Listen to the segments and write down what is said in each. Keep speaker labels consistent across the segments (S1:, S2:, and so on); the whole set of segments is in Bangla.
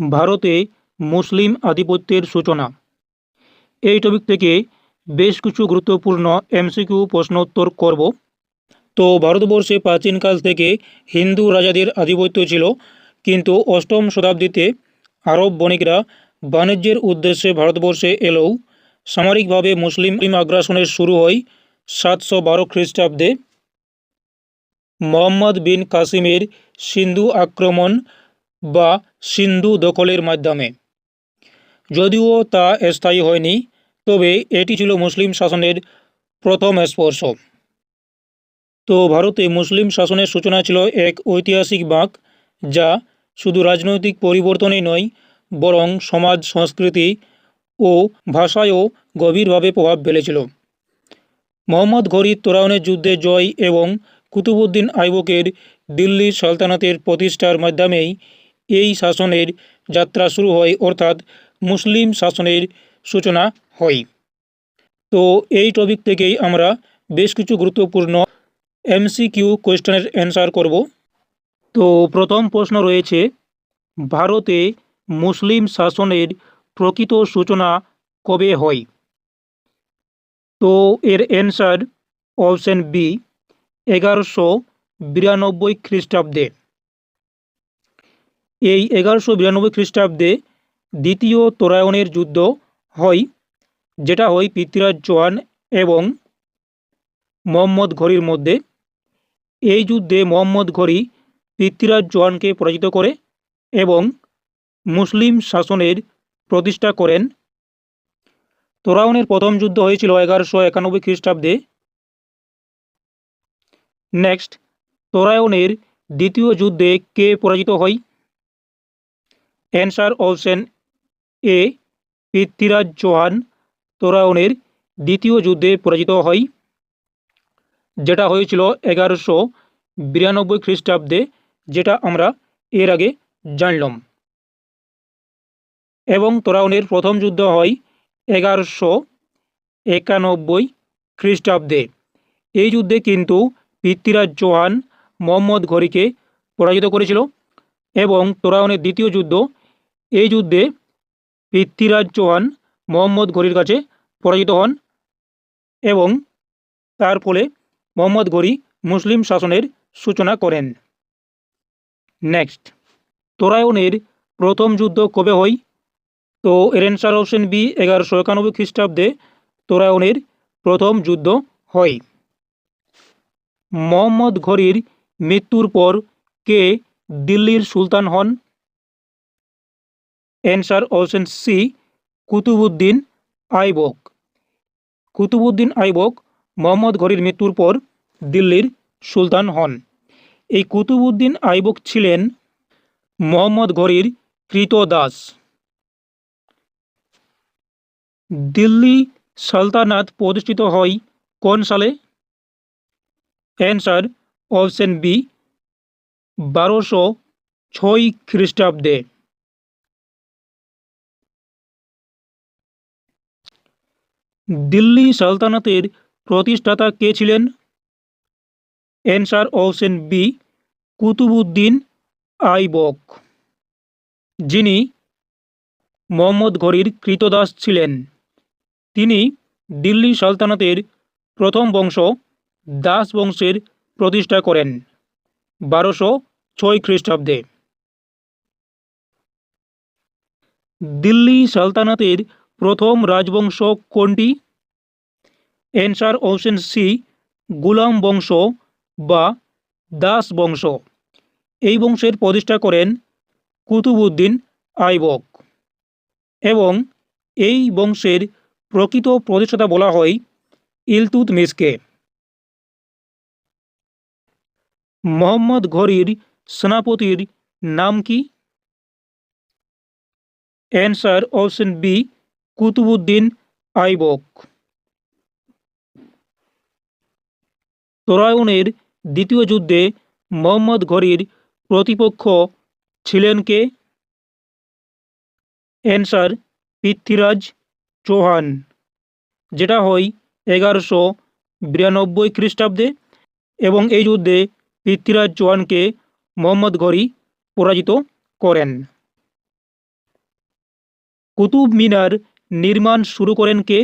S1: ভারতে মুসলিম আধিপত্যের সূচনা। এই টপিক থেকে বেশ কিছু গুরুত্বপূর্ণ এমসিকিউ প্রশ্নোত্তর করব। তো ভারতবর্ষে প্রাচীনকাল থেকে হিন্দু রাজাদের আধিপত্য ছিল, কিন্তু অষ্টম শতাব্দীতে আরব বণিকরা বাণিজ্যের উদ্দেশ্যে ভারতবর্ষে এলেও সামরিকভাবে মুসলিম আগ্রাসনের শুরু হয় সাতশো বারো খ্রিস্টাব্দে। মোহাম্মদ বিন কাসিমের সিন্ধু আক্রমণ বা সিন্ধু দখলের মাধ্যমে। যদিও তা স্থায়ী হয়নি, তবে এটি ছিল মুসলিম শাসনের প্রথম স্পর্শ। তো ভারতে মুসলিম শাসনের সূচনা ছিল এক ঐতিহাসিক বাঁক, যা শুধু রাজনৈতিক পরিবর্তনই নয়, বরং সমাজ, সংস্কৃতি ও ভাষায়ও গভীরভাবে প্রভাব ফেলেছিল। মোহাম্মদ ঘরি তোরাউনের যুদ্ধে জয় এবং কুতুবুদ্দিন আইবকের দিল্লি সালতানাতের প্রতিষ্ঠার মাধ্যমেই এই শাসনের যাত্রা শুরু হয়, অর্থাৎ মুসলিম শাসনের সূচনা হয়। তো এই টপিক থেকেই আমরা বেশ কিছু গুরুত্বপূর্ণ এমসিকিউ কোয়েশ্চেনের অ্যান্সার করব। তো প্রথম প্রশ্ন রয়েছে, ভারতে মুসলিম শাসনের প্রকৃত সূচনা কবে হয়? তো এর অ্যান্সার অপশন বি এগারোশো বিরানব্বই খ্রিস্টাব্দে। এই এগারোশো বিরানব্বই খ্রিস্টাব্দে দ্বিতীয় তোরায়নের যুদ্ধ হয়, যেটা হয় পৃথ্বীরাজ চৌহান এবং মোহাম্মদ ঘড়ির মধ্যে। এই যুদ্ধে মোহাম্মদ ঘড়ি পৃথ্বীরাজ চৌহানকে পরাজিত করে এবং মুসলিম শাসনের প্রতিষ্ঠা করেন। তোরাউনের প্রথম যুদ্ধ হয়েছিল এগারোশো একানব্বই খ্রিস্টাব্দে। নেক্সট, তোরায়নের দ্বিতীয় যুদ্ধে কে পরাজিত হয়? Answer option A Prithviraj Chauhan তোরায়নের দ্বিতীয় যুদ্ধে পরাজিত হয়, যেটা হয়েছিল এগারোশো বিরানব্বই খ্রিস্টাব্দে, যেটা আমরা এর আগে জানলাম। এবং তোরাউনের প্রথম যুদ্ধ হয় এগারোশো একানব্বই খ্রিস্টাব্দে। এই যুদ্ধে কিন্তু পৃথ্বীরাজ চৌহান মোহাম্মদ ঘড়িকে পরাজিত করেছিল এবং তোরাউনের দ্বিতীয় যুদ্ধ এই যুদ্ধে পৃথ্বীরাজ চৌহান মোহাম্মদ ঘড়ির কাছে পরাজিত হন এবং তার ফলে মোহাম্মদ ঘড়ি মুসলিম শাসনের সূচনা করেন। নেক্সট তোরায়নের প্রথম যুদ্ধ কবে হয়? তো এর হোসেন বি এগারোশো একানব্বই খ্রিস্টাব্দে তোরায়নের প্রথম যুদ্ধ হয়। মোহাম্মদ ঘড়ির মৃত্যুর পর কে দিল্লির সুলতান হন? Answer option C Qutubuddin Aibak Qutubuddin Aibak Mohammad ঘরির মৃত্যুর পর দিল্লির সুলতান হন। এই কুতুবুদ্দিন আইবক ছিলেন মোহাম্মদ ঘরির কৃত দাস। দিল্লি সালতানাত প্রতিষ্ঠিত হয় কোন সালে? অ্যান্সার অপশন বি বারোশো ছয় খ্রিস্টাব্দে। দিল্লি সালতানাতের প্রতিষ্ঠাতা কে ছিলেন? Answer option B Qutubuddin Aibak. যিনি মোহাম্মদ ঘড়ির কৃতদাস ছিলেন। তিনি দিল্লি সালতানাতের প্রথম বংশ দাস বংশের প্রতিষ্ঠা করেন বারোশো ছয় খ্রিস্টাব্দে। দিল্লি সালতানাতের প্রথম রাজবংশ কোনটি? অ্যান্সার অপশন সি গুলাম বংশ বা দাস বংশ। এই বংশের প্রতিষ্ঠা করেন কুতুবুদ্দিন আইবক। এবং এই বংশের প্রকৃত প্রতিষ্ঠাতা বলা হয় ইলতুতমিশকে মোহাম্মদ ঘরির সেনাপতির নাম কি? Answer option B Qutubuddin Aibak. তোরায়নের দ্বিতীয় যুদ্ধে মোহাম্মদ ঘরির প্রতিপক্ষ ছিলেন কে? অ্যান্সার, পৃথ্বীরাজ চৌহান। যেটা হয় এগারোশো বিরানব্বই খ্রিস্টাব্দে এবং এই যুদ্ধে পৃথ্বীরাজ চৌহানকে মোহাম্মদ ঘড়ি পরাজিত করেন। কুতুব মিনার নির্মাণ শুরু করেন কে?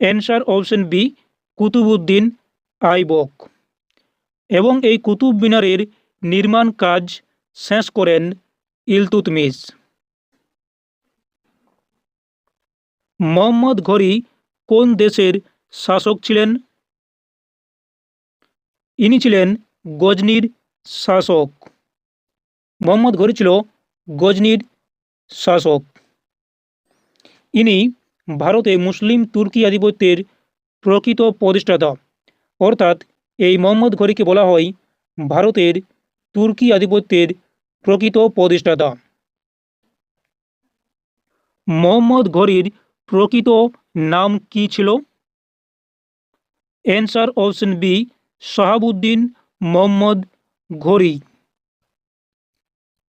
S1: Answer option B Qutubuddin Aibak. এবং এই কুতুব মিনারের নির্মাণ কাজ শেষ করেন ইলতুতমিশ মোহাম্মদ ঘরি কোন দেশের শাসক ছিলেন? ইনি ছিলেন গজনির শাসক। মোহাম্মদ ঘরি ছিল গজনির শাসক। ইনি ভারতে মুসলিম তুর্কি আধিপত্যের প্রকৃত প্রতিষ্ঠাতা। অর্থাৎ এই মোহাম্মদ ঘড়িকে বলা হয় ভারতের তুর্কি আধিপত্যের প্রকৃত প্রতিষ্ঠাতা। মোহাম্মদ ঘড়ির প্রকৃত নাম কি ছিল? Answer option B, Shahabuddin Mohammad ঘড়ি।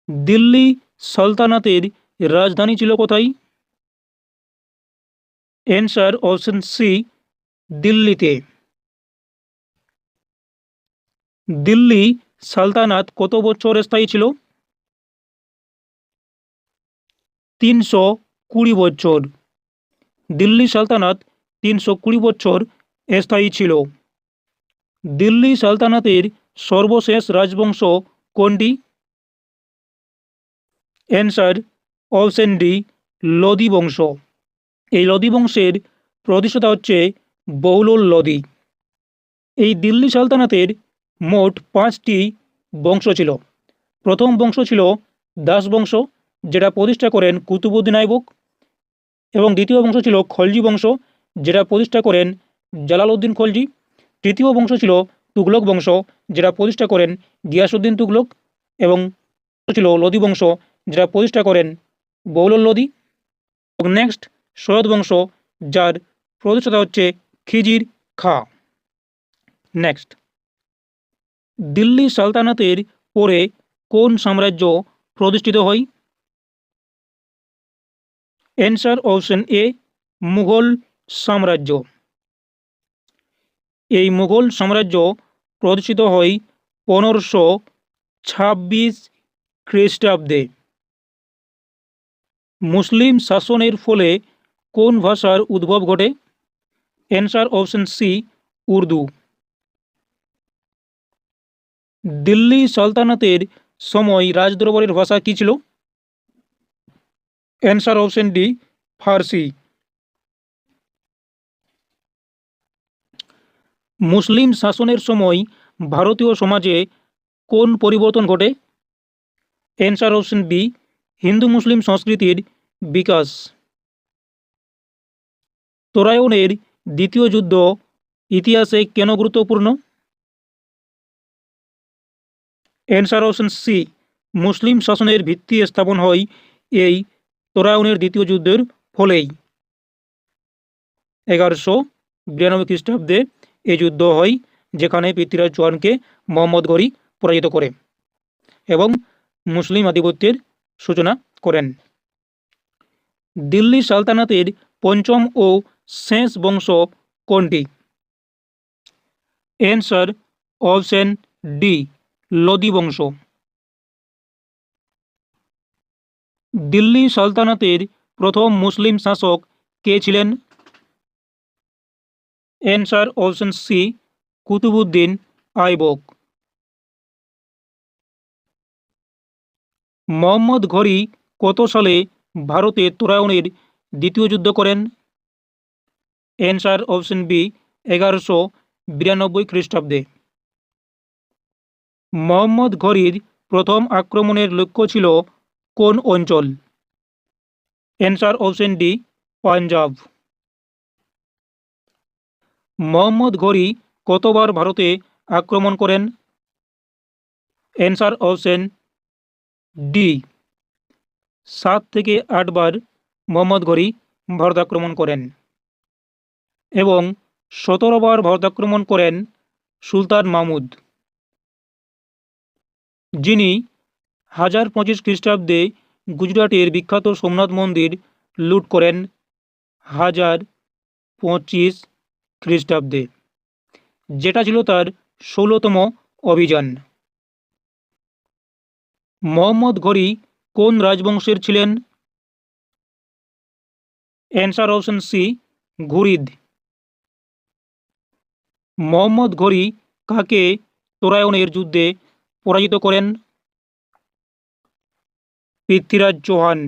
S1: দিল্লি সালতানাতের রাজধানী ছিল কোথায়? অ্যান্সার অপশন সি দিল্লিতে দিল্লি সালতানাত কত বছর স্থায়ী ছিল? তিনশো কুড়ি বছর। দিল্লি সালতানাত তিনশো কুড়ি বছর স্থায়ী ছিল। দিল্লি সালতানাতের সর্বশেষ রাজবংশ কোনটি? অ্যান্সার অপশন ডি লোদি বংশ। এই লোদি বংশের প্রতিষ্ঠাতা হচ্ছে বৌলুল লোদি। এই দিল্লি সালতানাতের মোট পাঁচটি বংশ ছিল। প্রথম বংশ ছিল দাস বংশ, যেটা প্রতিষ্ঠা করেন কুতুবুদ্দিন আইবক এবং দ্বিতীয় বংশ ছিল খলজি বংশ, যেটা প্রতিষ্ঠা করেন জালালউদ্দিন খলজি। তৃতীয় বংশ ছিল তুগলক বংশ, যেটা প্রতিষ্ঠা করেন গিয়াসুদ্দিন তুগলক। এবং ছিল লোদি বংশ, যেটা প্রতিষ্ঠা করেন বৌলুল লোদি। নেক্সট সৈয়দ বংশ, যার প্রতিষ্ঠাতা হচ্ছে খিজির খা। নেক্সট দিল্লি সালতানাতের পরে কোন সাম্রাজ্য প্রতিষ্ঠিত হয়? অ্যান্সার অপশন এ মুঘল সাম্রাজ্য। এই মুঘল সাম্রাজ্য প্রতিষ্ঠিত হয় পনেরোশো ছাব্বিশ খ্রিস্টাব্দে। মুসলিম শাসনের ফলে কোন ভাষার উদ্ভব ঘটে? Answer option C Urdu. Delhi সালতানাতের সময় রাজদরবারের ভাষা কী ছিল? Answer option D Farsi. মুসলিম শাসনের সময় ভারতীয় সমাজে কোন পরিবর্তন ঘটে? অ্যান্সার অপশন বি হিন্দু মুসলিম সংস্কৃতির বিকাশ। তোরায়নের দ্বিতীয় যুদ্ধ ইতিহাসে কেন গুরুত্বপূর্ণ? অ্যান্সার অপশন সি, মুসলিম শাসনের ভিত্তি স্থাপন হয় এই তোরায়নের দ্বিতীয় যুদ্ধের ফলেই। এগারোশো বিরানব্বই খ্রিস্টাব্দে এই যুদ্ধ হয়, যেখানে পৃথ্বীরাজ চৌহানকে মোহাম্মদ গরি পরাজিত করে এবং মুসলিম আধিপত্যের সূচনা করেন। দিল্লি সালতানাতের পঞ্চম ও শেষ বংশ কোনটি? অ্যান্সার অপশন ডি লোদি বংশ। দিল্লি সালতানাতের প্রথম মুসলিম শাসক কে ছিলেন? Answer option C Qutubuddin Aibak. Mohammad Ghori কত সালে ভারতে তোরায়নের দ্বিতীয় যুদ্ধ করেন? অ্যান্সার অপশন বি এগারোশো বিরানব্বই খ্রিস্টাব্দে। মোহাম্মদ ঘড়ির প্রথম আক্রমণের লক্ষ্য ছিল কোন অঞ্চল? Answer option D Punjab. Mohammad ঘড়ি কতবার ভারতে আক্রমণ করেন? অ্যান্সার অপশন ডি সাত থেকে আটবার মোহাম্মদ ঘড়ি ভারত আক্রমণ করেন। এবং সতেরোবার ভারত আক্রমণ করেন সুলতান মাহমুদ, যিনি হাজার পঁচিশ খ্রিস্টাব্দে গুজরাটের বিখ্যাত সোমনাথ মন্দির লুট করেন হাজার পঁচিশ খ্রিস্টাব্দে, যেটা ছিল তার ষোলোতম অভিযান। মোহাম্মদ ঘড়ি কোন রাজবংশের ছিলেন? Answer option C, Ghurid. Mohammad ঘড়ি কাকে তোরায়নের যুদ্ধে পরাজিত করেন? পৃথ্বীরাজ চৌহান।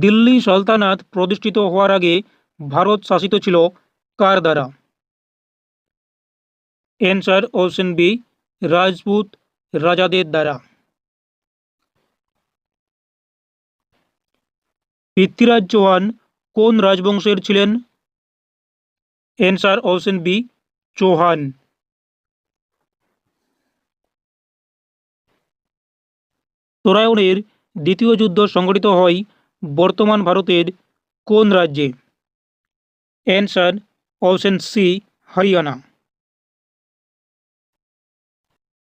S1: দিল্লি সালতানাত প্রতিষ্ঠিত হওয়ার আগে ভারত শাসিত ছিল কার দ্বারা? অ্যান্সার অপশন বি, রাজপুত রাজাদের দ্বারা। পৃথ্বীরাজ চৌহান কোন রাজবংশের ছিলেন? Answer option B Chauhan. তোরায়নের দ্বিতীয় যুদ্ধ সংঘটিত হয় বর্তমান ভারতের কোন রাজ্যে? Answer option C Haryana.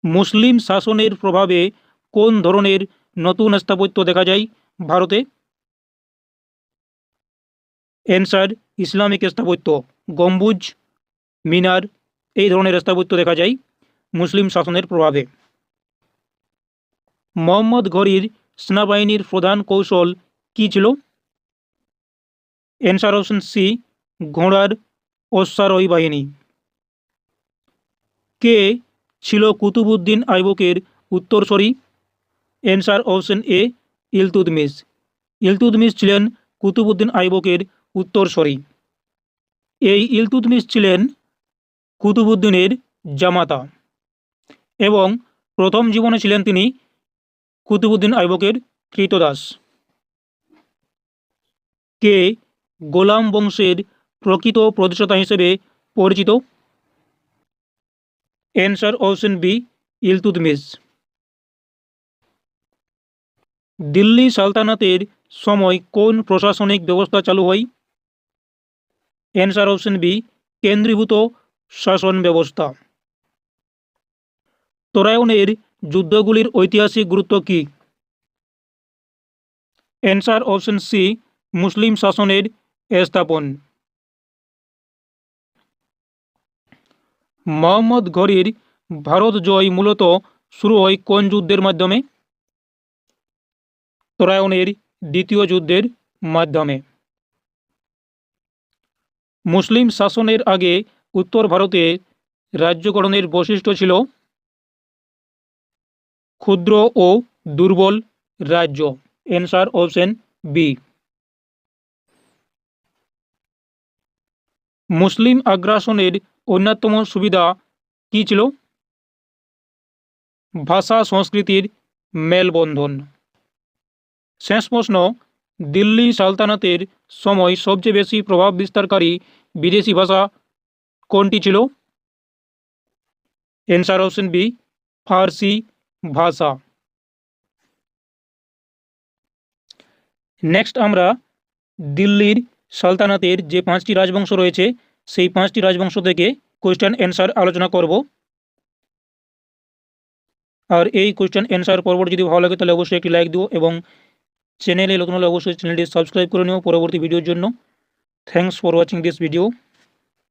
S1: মুসলিম শাসনের প্রভাবে কোন ধরনের নতুন স্থাপত্য দেখা যায় ভারতে? অ্যান্সার ইসলামিক স্থাপত্য, গম্বুজ, মিনার, এই ধরনের স্থাপত্য দেখা যায় মুসলিম শাসনের প্রভাবে। মোহাম্মদ ঘরির সেনাবাহিনীর প্রধান কৌশল কী ছিল? এনসার অপশন সি, ঘোড়ার অশ্বারোহী বাহিনী। কে ছিল কুতুবুদ্দিন আইবকের উত্তরসূরি? Answer option A Iltutmish Iltutmish ছিলেন কুতুবুদ্দিন আইবকের উত্তরসূরি। এই ইলতুদমিস ছিলেন কুতুবুদ্দিনের জামাতা এবং প্রথম জীবনে ছিলেন তিনি কুতুবুদ্দিন আইবকের কৃতদাস। কে গোলাম বংশের প্রকৃত প্রতিষ্ঠাতা হিসেবে পরিচিত? Answer option B Iltutmish Delhi সালতানাতের সময় কোন প্রশাসনিক ব্যবস্থা চালু হয়? অ্যান্সার অপশন বি কেন্দ্রীভূত শাসন ব্যবস্থা। তোরায়নের যুদ্ধগুলির ঐতিহাসিক গুরুত্ব কী? অ্যান্সার অপশন সি মুসলিম শাসনের স্থাপন। মোহাম্মদ ঘরির ভারত জয় মূলত শুরু হয় কোন যুদ্ধের মাধ্যমে? তোরায়নের দ্বিতীয় যুদ্ধের মাধ্যমে। মুসলিম শাসনের আগে উত্তর ভারতে রাজ্য গঠনের বৈশিষ্ট্য ছিল ক্ষুদ্র ও দুর্বল রাজ্য। অ্যান্সার অপশন বি মুসলিম আগ্রাসনের অন্যতম সুবিধা কী ছিল? ভাষা, সংস্কৃতির মেলবন্ধন। শেষ প্রশ্ন দিল্লি সালতানাতের সময় সবচেয়ে বেশি প্রভাব বিস্তারকারী বিদেশি ভাষা কোনটি ছিল? অ্যান্সার অপশন বি, ফার্সি ভাষা। নেক্সট আমরা দিল্লির সালতানাতের যে পাঁচটি রাজবংশ রয়েছে, সেই পাঁচটি রাজবংশ থেকে কোয়েশ্চেন অ্যান্সার আলোচনা করব। আর এই কোয়েশ্চেন অ্যান্সার পর্বটি যদি ভালো লাগে তাহলে অবশ্যই একটি লাইক দিও এবং চ্যানেলে নতুন হলে অবশ্যই চ্যানেলটি সাবস্ক্রাইব করে নিও পরবর্তী ভিডিওর জন্য। Thanks for watching this video